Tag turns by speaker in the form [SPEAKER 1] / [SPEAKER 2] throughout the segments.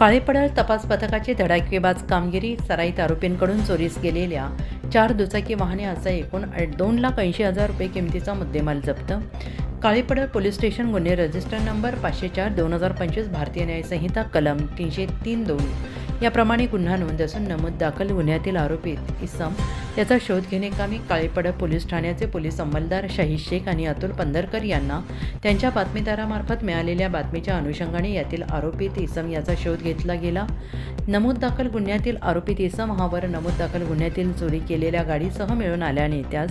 [SPEAKER 1] काळेपडळ तपास पथकाची धडाकेबाज कामगिरी सराईत आरोपींकडून चोरीस गेलेल्या चार दुचाकी वाहने असा एकूण दोन लाख ऐंशी हजार रुपये किमतीचा मुद्देमाल जप्त. काळेपडळ पोलीस स्टेशन गुन्हे रजिस्टर नंबर पाचशे चार दोन हजार पंचवीस भारतीय न्यायसंहिता कलम तीनशे तीन दोन. याप्रमाणे गुन्हा नोंद असून नमूद दाखल गुन्ह्यातील आरोपीत इसम याचा शोध घेणे कामी काळेपडक पोलीस ठाण्याचे पोलीस अंमलदार शाहीद शेख आणि अतुल पंधरकर यांना त्यांच्या बातमीदारामार्फत मिळालेल्या बातमीच्या अनुषंगाने यातील आरोपीत इसम याचा शोध घेतला गेला. नमूद दाखल गुन्ह्यातील आरोपीत इसम हावर नमूद दाखल गुन्ह्यातील चोरी केलेल्या गाडीसह मिळून आल्याने त्यास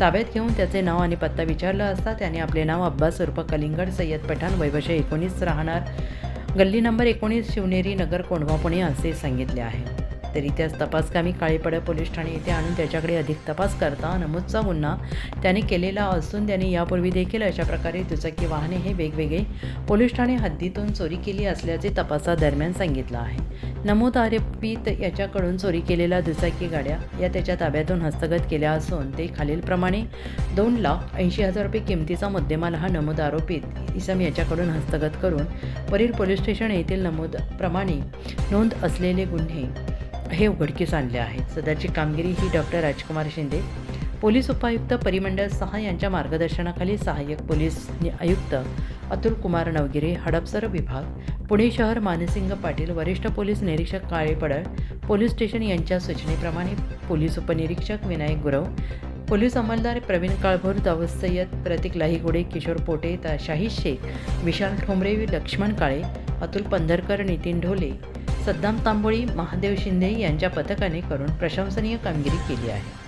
[SPEAKER 1] ताब्यात घेऊन त्याचे नाव आणि पत्ता विचारला असता त्याने आपले नाव अब्बास उर्फ कलिंगड सय्यद पठाण वैवशे एकोणीस राहणार. गल्ली नंबर एकोणीस शिवनेरी नगर कोंढवा पुणे असे सांगितले आहे. तरी त्यास तपासकामी काळेपड पोलीस ठाणे येथे आणून त्याच्याकडे अधिक तपास करता नमूदचा गुन्हा त्याने केलेला असून त्याने यापूर्वी देखील अशा प्रकारे दुचाकी वाहने हे वेगवेगळे पोलीस ठाणे हद्दीतून चोरी केली असल्याचे तपासादरम्यान सांगितलं आहे. नमूद आरोपीत याच्याकडून चोरी केलेल्या दुचाकी गाड्या या त्याच्या ताब्यातून हस्तगत केल्या असून ते खालीलप्रमाणे दोन लाख ऐंशी हजार रुपये किमतीचा मुद्देमाल हा नमूद आरोपीत इसम याच्याकडून हस्तगत करून वरील पोलीस स्टेशन येथील नमूदप्रमाणे नोंद असलेले गुन्हे हे उघडकीस आणले आहेत. सदरची कामगिरी ही डॉक्टर राजकुमार शिंदे पोलीस उपायुक्त परिमंडळ सहा यांच्या मार्गदर्शनाखाली सहाय्यक पोलीस आयुक्त अतुल कुमार नवगिरे हडपसर विभाग पुणे शहर मानसिंग पाटील वरिष्ठ पोलीस निरीक्षक काळेपडळ पोलीस स्टेशन यांच्या सूचनेप्रमाणे पोलीस उपनिरीक्षक विनायक गुरव पोलीस अंमलदार प्रवीण काळभोर दाऊद सय्यद प्रतीक लाहीगुडे किशोर पोटे ता शाहीद शेख विशाल ठोंबरे लक्ष्मण काळे अतुल पंधरकर नितीन ढोले सद्दाम तांबोळी महादेव शिंदे यांच्या पथकाने करून प्रशंसनीय कामगिरी केली आहे.